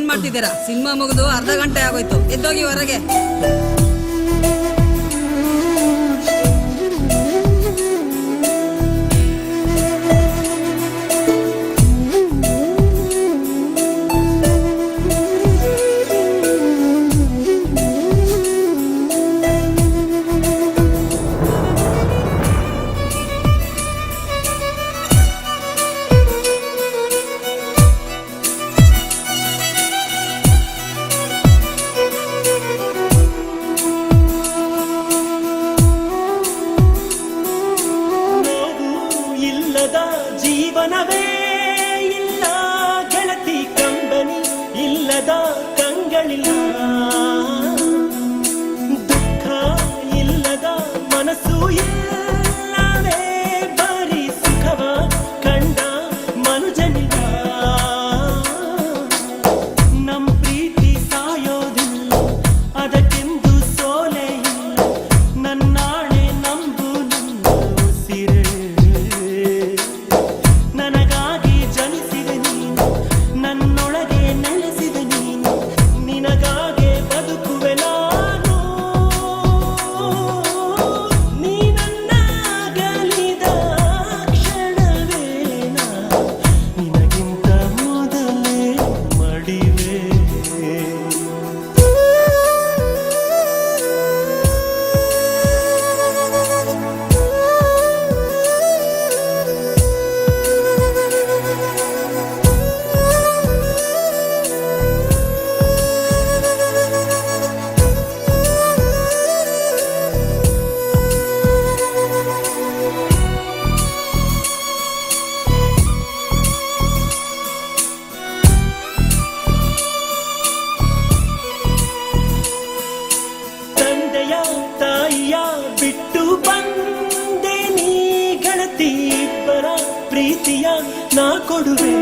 ಏನ್ ಮಾಡ್ತಿದ್ದೀರಾ? ಸಿನಿಮಾ ಮುಗಿದು ಅರ್ಧ ಗಂಟೆ ಆಗೋಯ್ತು. ಎದ್ದೋಗಿ ಹೊರಗೆ. கதா கண்களிலா? ಪ್ರೀತಿಯ ನಾ ಕೊಡುವೆ.